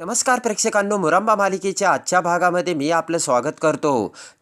नमस्कार प्रेक्षकांनो मुरंबा मालिकेच्या आजच्या भागामध्ये मी आपलं स्वागत करतो.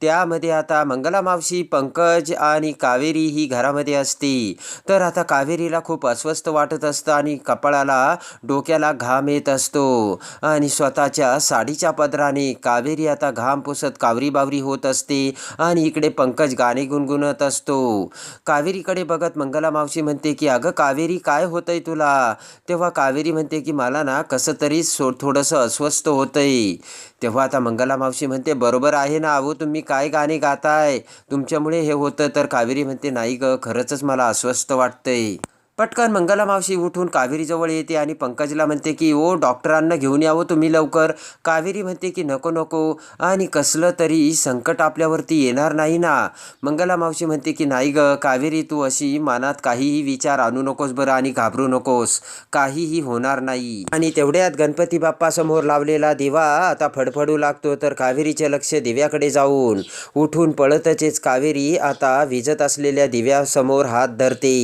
त्यामध्ये आता मंगला मावशी पंकज आणि कावेरी ही घरामध्ये असती तर आता कावेरीला खूप अस्वस्थ वाटत असतं आणि कपाळाला डोक्याला घाम येत असतो. आणि स्वतःच्या साडीच्या पदराने कावेरी आता घाम पुसत कावरी बावरी होत असते आणि इकडे पंकज गाणे गुणगुणत असतो. कावेरीकडे बघत मंगला मावशी म्हणते की अगं कावेरी काय होतंय तुला? तेव्हा कावेरी म्हणते की मला ना कसं तरी सो थोडंसं अस्वस्थ होतंय. तेव्हा आता मंगला मावशी म्हणते बरोबर आहे ना अहो तुम्ही काय गाणे गाताय? तुमच्यामुळे हे होतं. तर कावेरी म्हणते नाही ग खरंच मला अस्वस्थ वाटतंय. पटकन मंगला मावशी उठून कावेरीजवळ येते आणि पंकजला म्हणते की ओ डॉक्टरांना घेऊन यावं तुम्ही लवकर. कावेरी म्हणते की नको नको. आणि कसलं तरी संकट आपल्यावरती येणार नाही ना. मंगला मावशी म्हणते की नाही ग कावेरी तू अशी मनात काहीही विचार आणू नकोस बरं आणि घाबरू नकोस. काहीही होणार नाही. आणि तेवढ्यात गणपती बाप्पा समोर लावलेला दिवा आता फडफडू लागतो तर कावेरीचे लक्ष दिव्याकडे जाऊन उठून पळतचेच. कावेरी आता विजत असलेल्या दिव्यासमोर हात धरते.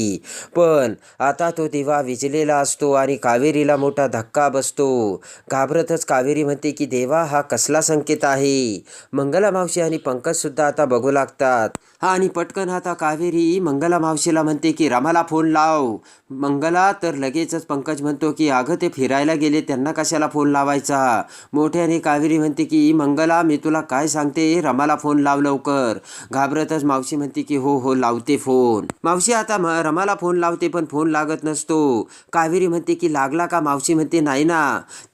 पण आता तो दिवा विजलेला असतो आणि कावेरीला मोठा धक्का बसतो. घाबरतच कावेरी म्हणते की देवा हा कसला संकेत आहे? मंगला मावशी आणि पंकज सुद्धा आता बघू लागतात. आणि पटकन आता कावेरी मंगला मावशीला म्हणते की रमाला फोन लाव. मंगला तर लगेचच पंकज म्हणतो की अगं ते फिरायला गेले त्यांना कशाला फोन लावायचा? मोठ्याने कावेरी म्हणते की मंगला मी तुला काय सांगते? रमाला फोन लाव लवकर. घाबरतच मावशी म्हणते की हो हो लावते फोन मावशी आता रमाला फोन लावते पण फोन लागत नसतो. कावेरी म्हणते की लागला का? मावशी म्हणते नाही ना.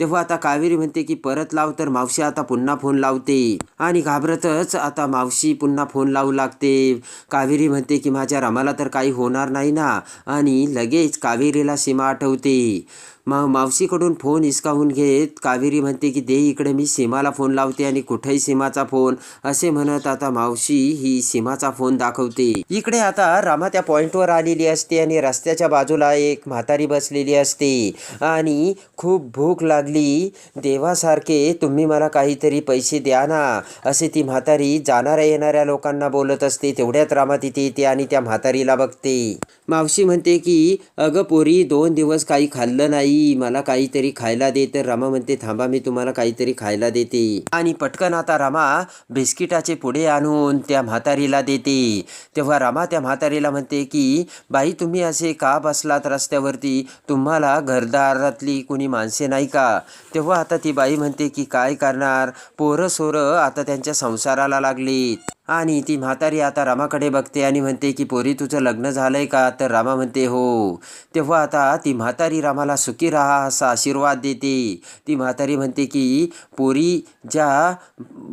तेव्हा आता कावेरी म्हणते की परत लाव. तर मावशी आता पुन्हा फोन लावते. आणि घाबरतच आता मावशी पुन्हा फोन लावू लागते. कावेरी म्हणते की माझ्या रमाला तर काही होणार नाही ना. आणि लगेच कावेरीला सीमा आठवते. मग मावशीकडून फोन हिसकावून घेत कावेरी म्हणते की दे इकडे मी सीमाला फोन लावते आणि कुठेही सीमाचा फोन. असे म्हणत आता मावशी ही सीमाचा फोन दाखवते. इकडे आता रामा त्या पॉईंटवर आलेली असते आणि रस्त्याच्या बाजूला एक म्हातारी बसलेली असते आणि खूप भूक लागली. देवासारखे तुम्ही मला काहीतरी पैसे द्या ना असे ती म्हातारी जाणाऱ्या येणाऱ्या लोकांना बोलत असते. तेवढ्यात रामा तिथे येते आणि त्या म्हातारीला बघते. मावशी म्हणते की अगं पोरी दोन दिवस काही खाल्लं नाही. मला काहीतरी खायला दे. तर रमा म्हणते थांबा मी तुम्हाला काहीतरी खायला देते. आणि पटकन आता रमा बिस्किटाचे पुढे आणून त्या म्हातारीला देते. तेव्हा रमा त्या म्हातारीला म्हणते की बाई तुम्ही असे का बसलात रस्त्यावरती? तुम्हाला घरदारातली कुणी माणसे नाही का? तेव्हा आता ती बाई म्हणते की काय करणार? पोरं सोरं आता त्यांच्या संसाराला लागलीत. आणि ती म्हातारी आता रामाकडे बघते आणि म्हणते की पोरी तुझं लग्न झालंय का? तर रामा म्हणते हो. तेव्हा आता ती म्हातारी रामाला सुखी राहा असा आशीर्वाद देते. ती म्हातारी म्हणते की पोरी ज्या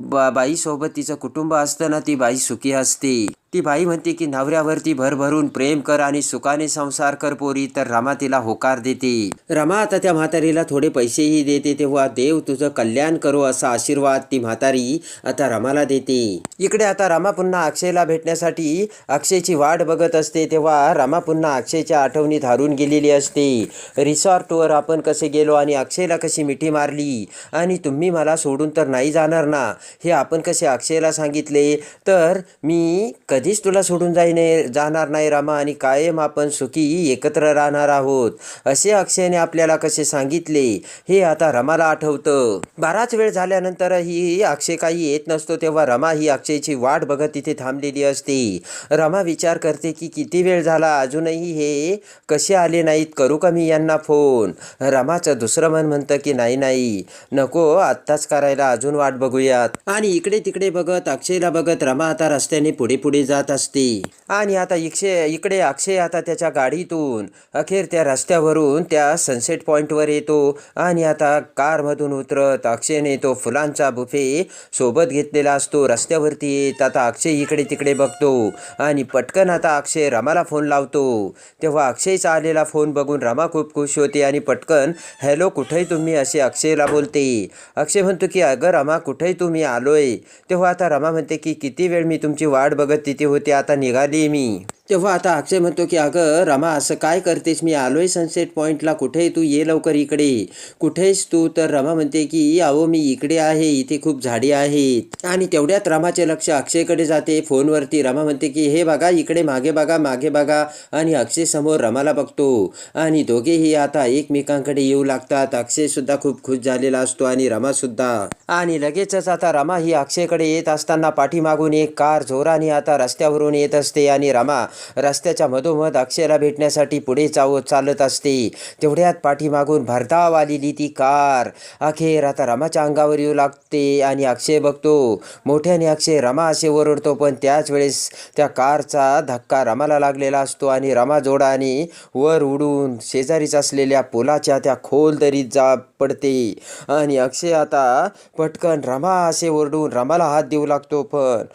बा बाईसोबत तिचं कुटुंब असतं ना ती बाई सुखी असते. ती बाई म्हणते की नवऱ्यावरती भरभरून प्रेम कर आणि सुखाने संसार कर पोरी. तर रमा तिला होकार देते. रमा आता त्या म्हातारीला थोडे पैसेही देते. तेव्हा देव तुझं कल्याण करो असा आशीर्वाद ती म्हातारी आता रमाला देते. इकडे आता रमा पुन्हा अक्षयला भेटण्यासाठी अक्षयची वाट बघत असते. तेव्हा रमा पुन्हा अक्षयच्या आठवणीत हारून गेलेली असते. रिसॉर्टवर आपण कसे गेलो आणि अक्षयला कशी मिठी मारली? आणि तुम्ही मला सोडून तर नाही जाणार ना? हे आपण कसे अक्षयला सांगितले? तर मी कधीच तुला सोडून जाईने जाणार नाही रामा आणि कायम आपण सुखी एकत्र राहणार आहोत असे अक्षयने आपल्याला कसे सांगितले हे आता रमाला आठवतं. बराच वेळ झाल्यानंतरही अक्षय काही येत नसतो तेव्हा रमा ही अक्षयची वाट बघत तिथे थांबलेली असते. रमा विचार करते की किती वेळ झाला अजूनही हे कसे आले नाहीत करू का मी यांना फोन? रमाचं दुसरं मन म्हणतं की नाही नाही नको आत्ताच करायला अजून वाट बघूयात. आणि इकडे तिकडे बघत अक्षयला बघत रमा आता रस्त्याने पुढे पुढे जात असते. आणि आता इक्षे इकडे अक्षय आता त्याच्या गाडीतून अखेर त्या रस्त्यावरून त्या सनसेट पॉईंटवर येतो. आणि आता कारमधून उतरत अक्षयने तो फुलांचा बुफे सोबत घेतलेला असतो. रस्त्यावरती येत आता अक्षय इकडे तिकडे बघतो. आणि पटकन आता अक्षय रमाला फोन लावतो. तेव्हा अक्षयचा आलेला फोन बघून रमा खूप खुश होते आणि पटकन हॅलो कुठेही तुम्ही? असे अक्षयला बोलते. अक्षय म्हणतो की अगं रमा कुठेही तुम्ही? आलोय. तेव्हा आता रमा म्हणते की किती वेळ मी तुमची वाट बघत किती होते. आता निघाली मी. तेव्हा आता अक्षय म्हणतो की अगं रमा असं काय करतेस? मी आलोय सनसेट पॉईंटला कुठे तू? ये लवकर इकडे. कुठेस तू? तर रमा म्हणते की अहो मी इकडे आहे. इथे खूप झाडी आहेत. आणि तेवढ्यात रमाचे लक्ष अक्षयकडे जाते. फोनवरती रमा म्हणते की हे बघा इकडे मागे बघा मागे बघा. आणि अक्षय समोर रमाला बघतो. आणि दोघेही आता एकमेकांकडे येऊ लागतात. अक्षय सुद्धा खूप खुश झालेला असतो आणि रमा सुद्धा. आणि लगेचच आता रमा ही अक्षयकडे येत असताना पाठीमागून एक कार जोराने आता रस्त्यावरून येत असते आणि रमा रस्त्याच्या मधोमध अक्षयला भेटण्यासाठी पुढे चाव चालत असते. तेवढ्यात पाठीमागून भरधाव आलेली ती कार. अखेर आता रमाच्या अंगावर येऊ लागते आणि अक्षय बघतो. मोठ्याने अक्षय रमा असे ओरडतो पण त्याच वेळेस त्या कारचा धक्का रमाला लागलेला असतो आणि रमा जोडाने वर उडून शेजारीच असलेल्या पुलाच्या त्या खोल दरीत जा पडते. आणि अक्षय आता पटकन रमा असे ओरडून रमाला हात देऊ लागतो पण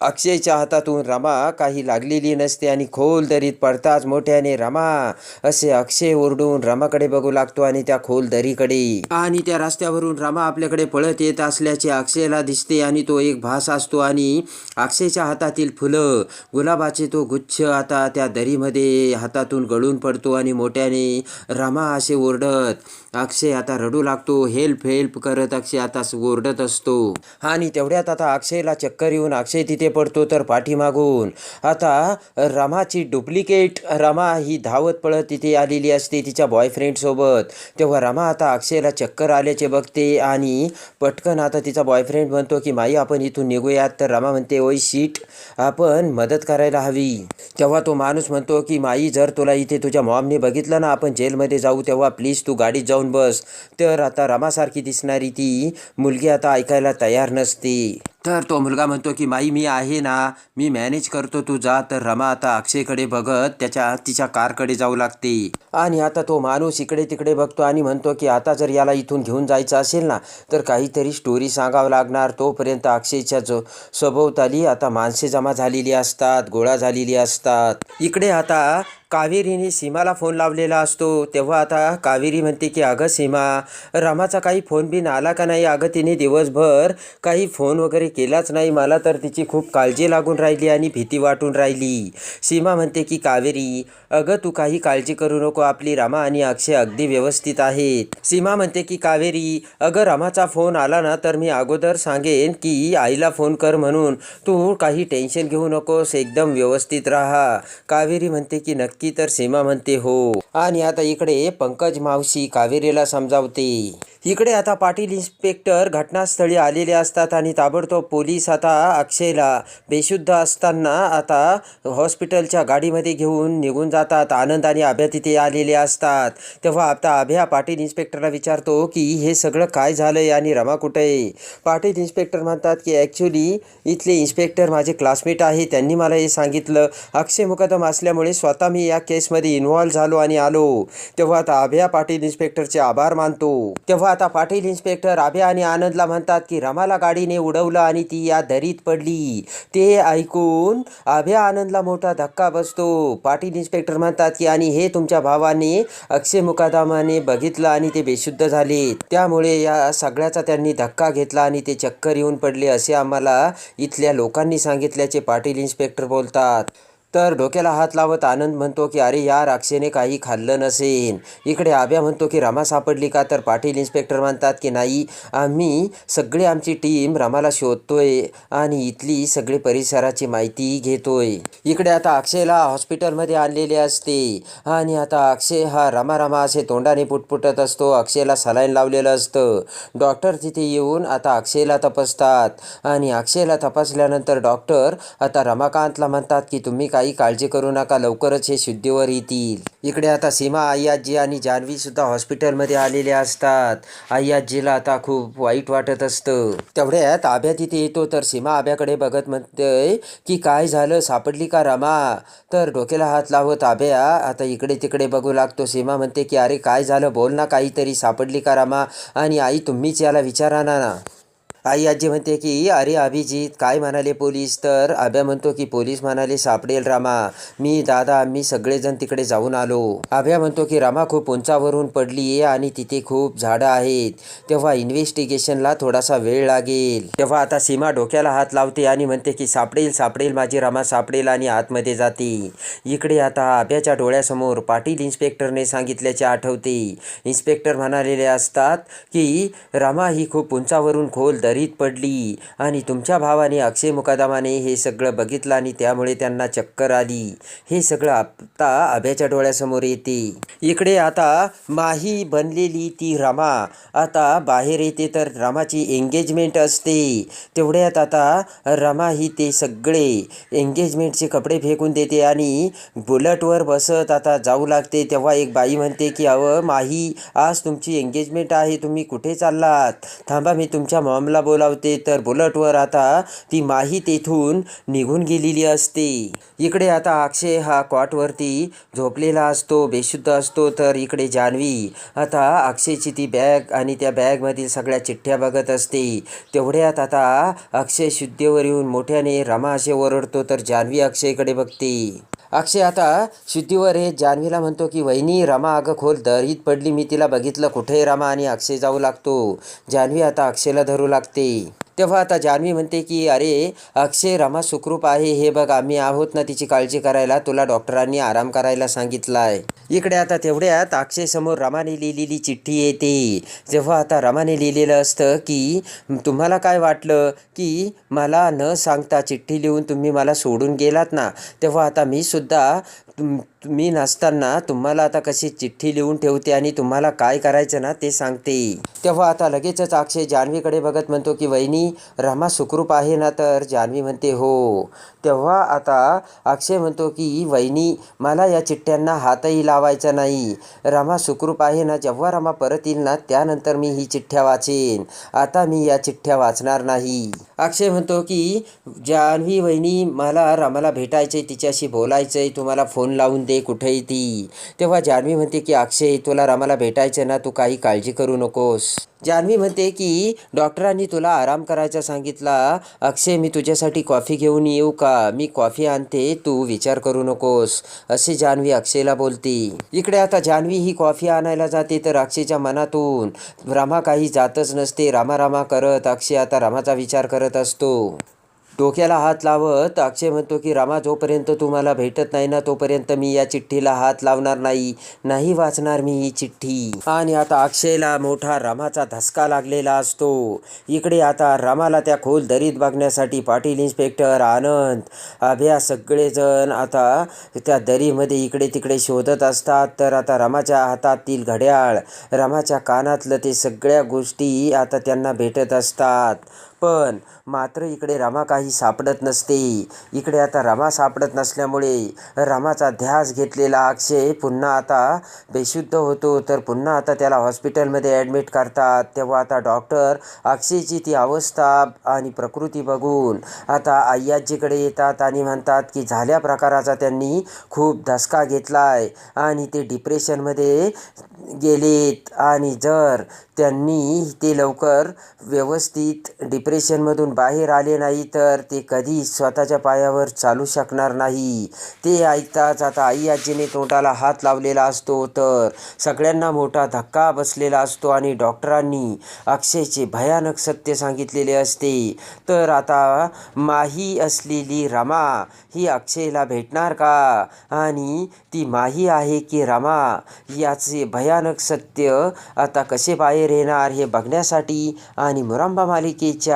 अक्षयच्या हातातून रमा काही लागलेली नसते आणि खोल दरीत पडताच मोठ्याने रमा असे अक्षय ओरडून रमाकडे बघू लागतो आणि त्या खोल दरीकडे. आणि त्या रस्त्यावरून रमा आपल्याकडे पळत येत असल्याचे अक्षयला दिसते आणि तो एक भास असतो आणि अक्षयच्या हातातील फुलं गुलाबाचे तो गुच्छ आता त्या दरीमध्ये हातातून गळून पडतो आणि मोठ्याने रमा असे ओरडत अक्षय आता रडू लागतो हेल्प हेल्प करत अक्षय आता ओरडत असतो. आणि तेवढ्यात आता अक्षयला चक्कर येऊन अक्षय तिथे पडतो तर पाठीमागून. आता रमाची डुप्लिकेट रमा ही धावत पळत तिथे आलेली असते तिच्या बॉयफ्रेंडसोबत तेव्हा रमा आता अक्षयला चक्कर आल्याचे बघते आणि पटकन आता तिचा बॉयफ्रेंड म्हणतो की माई आपण इथून निघूयात. तर रमा म्हणते ओय शीट आपण मदत करायला हवी. तेव्हा तो माणूस म्हणतो की माई जर तुला इथे तुझ्या मॉमने बघितलं ना आपण जेलमध्ये जाऊ तेव्हा प्लीज तू गाडीत जाऊन बस. तर आता रमासारखी दिसणारी ती मुलगी आता ऐकायला तयार नसते. तर तो मुलगा म्हणतो की माई मी आहे ना मी मॅनेज करतो तू जा तर रमा आता अक्षयकडे बघत त्याच्या तिच्या कारकडे जाऊ लागते. आणि आता तो माणूस इकडे तिकडे बघतो आणि म्हणतो की आता जर याला इथून घेऊन जायचं असेल ना तर काहीतरी स्टोरी सांगावं लागणार. तोपर्यंत अक्षयच्या जो सभोवताली आता माणसे जमा झालेली असतात गोळा झालेली असतात. इकडे आता कावेरीने सीमाला फोन लावलेला असतो. तेव्हा आता कावेरी म्हणते की अगं सीमा रमाचा काही फोन बिन आला का नाही? अगं तिने दिवसभर काही फोन वगैरे केलाच नाही. मला तर तिची खूप काळजी लागून राहिली आणि भीती वाटून राहिली. सीमा म्हणते की कावेरी अगं तू काही काळजी करू नको. आपली रमा आणि अक्षय अगदी व्यवस्थित आहेत. सीमा म्हणते की कावेरी अगं रमाचा फोन आला ना तर मी अगोदर सांगेन की आईला फोन कर म्हणून. तू काही टेन्शन घेऊ नकोस. एकदम व्यवस्थित राहा. कावेरी म्हणते की नक्की तर सीमा म्हणते हो. आणि आता इकडे पंकज मावशी कावेरीला समजावते. इकडे आता पाटील इन्स्पेक्टर घटनास्थळी आलेले असतात आणि ताबडतोब पोलीस आता अक्षयला बेशुद्ध असताना आता हॉस्पिटलच्या गाडीमध्ये घेऊन निघून जातात. आनंद आणि अभ्या तिथे आलेले असतात. तेव्हा आता अभ्या पाटील इन्स्पेक्टरला विचारतो की हे सगळं काय झालंय आणि रमा कुठे आहे? पाटील इन्स्पेक्टर म्हणतात की ॲक्च्युली इथले इन्स्पेक्टर माझे क्लासमेट आहे. त्यांनी मला हे सांगितलं. अक्षय मुकदम असल्यामुळे स्वतः मी या केसमध्ये इन्व्हॉल्व झालो आणि आलो. तेव्हा आता अभ्या पाटील इन्स्पेक्टरचे आभार मानतो. तेव्हा आता पाटील इन्स्पेक्टर अभ्या आणि आनंदला म्हणतात की रमाला गाडीने उडवलं आणि ती या दरीत पडली. ते ऐकून अभ्या आनंदला मोठा धक्का बसतो. पाटील इन्स्पेक्टर म्हणतात की आणि हे तुमच्या भावाने अक्षय मुकादमाने बघितलं आणि ते बेशुद्ध झाले. त्यामुळे या सगळ्याचा त्यांनी धक्का घेतला आणि ते चक्कर येऊन पडले असे आम्हाला इथल्या लोकांनी सांगितल्याचे पाटील इन्स्पेक्टर बोलतात. तर डोक्याला हात लावत आनंद म्हणतो की अरे यार अक्षयने काही खाल्लं नसेन. इकडे आभ्या म्हणतो की रमा सापडली का? तर पाटील इन्स्पेक्टर म्हणतात की नाही आम्ही सगळी आमची टीम रमाला शोधतोय आणि इथली सगळी परिसराची माहिती घेतोय. इकडे आता अक्षयला हॉस्पिटलमध्ये आणलेले असते आणि आता अक्षय हा रमा रमा असे तोंडाने पुटपुटत असतो. अक्षयला सलाईन लावलेलं असतं. डॉक्टर तिथे येऊन आता अक्षयला तपासतात आणि अक्षयला तपासल्यानंतर डॉक्टर आता रमाकांतला म्हणतात की तुम्ही काही काळजी करू नका लवकरच हे शुद्धीवर येतील. इकडे आता सीमा आय्याजी आणि जान्हवी सुद्धा हॉस्पिटलमध्ये आलेले असतात. आई आजीला आता खूप वाईट वाटत असतं. तेवढ्यात आभ्या तिथे येतो तर सीमा आभ्याकडे बघत म्हणते की काय झालं? सापडली का रमा? तर डोक्याला हात लावत आभ्या आता इकडे तिकडे बघू लागतो. सीमा म्हणते की अरे काय झालं? बोल ना काहीतरी. सापडली का रमा? आणि आई तुम्हीच याला विचारा ना. आई आजी म्हणते की अरे अभिजित काय म्हणाले पोलीस? तर अभ्या म्हणतो की पोलीस म्हणाले सापडेल रामा. मी दादा मी सगळेजण तिकडे जाऊन आलो. अभ्या म्हणतो की रामा खूप उंचावरून पडली आहे आणि तिथे खूप झाडं आहेत. तेव्हा इन्व्हेस्टिगेशनला थोडासा वेळ लागेल. तेव्हा आता सीमा डोक्याला हात लावते आणि म्हणते की सापडेल सापडेल माझी रामा सापडेल आणि आतमध्ये जाते. इकडे आता अभ्याच्या डोळ्यासमोर पाटील इन्स्पेक्टरने सांगितल्याचे आठवते. इन्स्पेक्टर म्हणालेले असतात की रामा ही खूप उंचावरून खोल दरीत पडली. आणि तुमच्या भावाने अक्षय मुकादमाने हे सगळं बघितलं आणि त्यामुळे त्यांना चक्कर आली. हे सगळं आता अभ्याच्या डोळ्यासमोर येते. इकडे आता माही बनलेली ती रमा. आता बाहेर येते तर रमाची एंगेजमेंट असते. तेवढ्यात आता रमा ही ते सगळे एंगेजमेंटचे कपडे फेकून देते आणि बुलटवर बसत आता जाऊ लागते. तेव्हा एक बाई म्हणते की अव माही आज तुमची एंगेजमेंट आहे. तुम्ही कुठे चाललात? थांबा मी तुमच्या मॉमला बोलावते तर बुलटवर आता ती माही तेथून निघून गेलेली असते. इकडे आता अक्षय हा कॉटवरती झोपलेला असतो बेशुद्ध असतो तर इकडे जान्हवी आता अक्षयची ती बॅग आणि त्या बॅगमधील सगळ्या चिठ्ठ्या बघत असते. तेवढ्यात आता अक्षय शुद्धेवर येऊन मोठ्याने रमा असे ओरडतो तर जान्हवी अक्षयकडे बघते. अक्षय आता शुद्धीवर हे जान्हवीला म्हणतो की वहिनी रमा अगं खोल दरीत पडली मी तिला बघितलं. कुठे रमा आणि अक्षय जाऊ लागतो. जान्हवी आता अक्षयला धरू लागते. तेव्हा आता जान्हवी म्हणते की अरे अक्षय रमा सुखरूप आहे. हे बघ आम्ही आहोत ना तिची काळजी करायला. तुला डॉक्टरांनी आराम करायला सांगितला आहे इकडे आता तेवढ्यात अक्षय समोर रमाने लिहिलेली चिठ्ठी येते. जेव्हा आता रमाने लिहिलेलं असतं की तुम्हाला काय वाटलं की मला न सांगता चिठ्ठी लिहून तुम्ही मला सोडून गेलात ना? तेव्हा आता मी सुद्धा तुम मी नसताना तुम्हाला आता कशी चिठ्ठी लिहून ठेवते आणि तुम्हाला काय करायचं ना ते सांगते. तेव्हा आता लगेचच अक्षय जान्हवीकडे बघत म्हणतो की वहिनी रमा सुखरूप आहे ना तर? जान्हवी म्हणते हो. तेव्हा आता अक्षय म्हणतो की वहिनी मला या चिठ्ठ्यांना हातही लावायचा नाही. रमा सुखरूप आहे ना? जेव्हा रमा परत येईल ना त्यानंतर मी ही चिठ्ठ्या वाचेन. आता मी या चिठ्ठ्या वाचणार नाही. अक्षय म्हणतो की जान्हवी वहिनी मला रमाला भेटायचे तिच्याशी बोलायचंय तुम्हाला फोन लावून दे. कुठेही ती. तेव्हा जान्हवी म्हणते की अक्षय तुला रामाला भेटायचं ना तू काही काळजी करू नकोस. जान्हवी म्हणते की डॉक्टरांनी तुला आराम करायचा सांगितला. अक्षय मी तुझ्यासाठी कॉफी घेऊन येऊ का? मी कॉफी आणते तू विचार करू नकोस. असे जान्हवी अक्षयला बोलते. इकडे आता जान्हवी ही कॉफी आणायला जाते तर अक्षयच्या मनातून रामा काही जातच नसते. रामा रामा करत अक्षय आता रामाचा विचार करत असतो. डोक्याला हात लावत अक्षय म्हणतो की रामा जोपर्यंत तुम्हाला भेटत नाही ना तोपर्यंत मी या चिठ्ठीला हात लावणार नाही. नाही वाचणार मी ही चिठ्ठी. आणि आता अक्षयला मोठा रामाचा धसका लागलेला असतो. इकडे आता रामाला त्या खोल दरीत बघण्यासाठी पाटील इन्स्पेक्टर आनंद अभ्या सगळेजण आता त्या दरीमध्ये इकडे तिकडे शोधत असतात. तर आता रामाच्या हातातील घड्याळ रामाच्या कानातलं ते सगळ्या गोष्टी आता त्यांना भेटत असतात. पण मात्र इकडे रमा काही सापडत नसते. इकडे आता रमा सापडत नसल्यामुळे रमाचा ध्यास घेतलेला अक्षय पुन्हा आता बेशुद्ध होतो. तर पुन्हा आता त्याला हॉस्पिटलमध्ये ॲडमिट करतात. तेव्हा आता डॉक्टर अक्षयची ती अवस्था आणि प्रकृती बघून आता आय्याजीकडे येतात आणि म्हणतात की झाल्या प्रकाराचा त्यांनी खूप धसका घेतला आहे आणि ते डिप्रेशनमध्ये गेलेत. आणि जर त्यांनी ते लवकर व्यवस्थित डिप डिप्रेशनमधून बाहेर आले नाही तर ते कधी स्वतःच्या पायावर चालू शकणार नाही. ते ऐकताच आता आई आजीने तोंडाला हात लावलेला असतो तर सगळ्यांना मोठा धक्का बसलेला असतो आणि डॉक्टरांनी अक्षयचे भयानक सत्य सांगितलेले असते. तर आता माही असलेली रमा ही अक्षयला भेटणार का? आणि ती माही आहे की रमा? याचे भयानक सत्य आता कसे बाहेर येणार हे बघण्यासाठी आणि मुरांबा मालिकेच्या